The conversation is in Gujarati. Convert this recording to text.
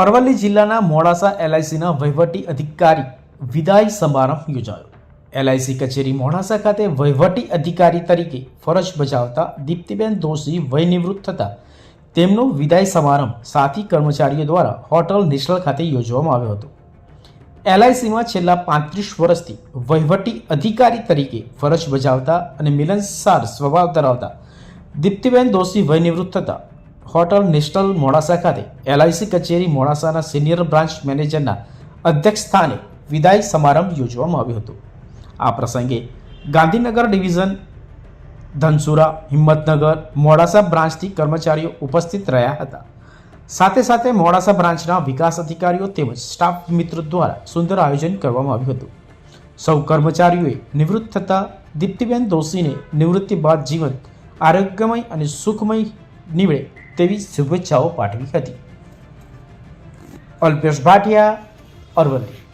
અરવલ્લી જિલ્લાના મોડાસા એલઆઈસીના વહીવટી અધિકારી વિદાય સમારંભ યોજાયો. એલઆઈસી કચેરી મોડાસા ખાતે વહીવટી અધિકારી તરીકે ફરજ બજાવતા દીપ્તિબેન દોશી વયનિવૃત્ત થતા તેમનો વિદાય સમારંભ સાથી કર્મચારીઓ દ્વારા હોટલ નેશનલ ખાતે યોજવામાં આવ્યો હતો. એલઆઈસીમાં છેલ્લા પાંત્રીસ વર્ષથી વહીવટી અધિકારી તરીકે ફરજ બજાવતા અને મિલનસાર સ્વભાવ ધરાવતા દીપ્તિબેન દોશી વય નિવૃત્ત થતા હોટલ નેશનલ મોડાસા ખાતે એલઆઈસી કચેરી મોડાસાના સિનિયર બ્રાન્ચ મેનેજરના અધ્યક્ષ સ્થાને વિદાય સમારંભ યોજવામાં આવ્યો હતો. આ પ્રસંગે ગાંધીનગર ડિવિઝન, ધનસુરા, હિંમતનગર મોડાસા બ્રાન્ચથી કર્મચારીઓ ઉપસ્થિત રહ્યા હતા. સાથે સાથે મોડાસા બ્રાન્ચના વિકાસ અધિકારીઓ તેમજ સ્ટાફ મિત્રો દ્વારા સુંદર આયોજન કરવામાં આવ્યું હતું. સૌ કર્મચારીઓએ નિવૃત્ત થતા દીપ્તિબેન દોશીને નિવૃત્તિ બાદ જીવન આરોગ્યમય અને સુખમય નીવડે તેવી શુભેચ્છાઓ પાઠવી હતી. અલ્પેશ ભાટિયા અરવલ્લી.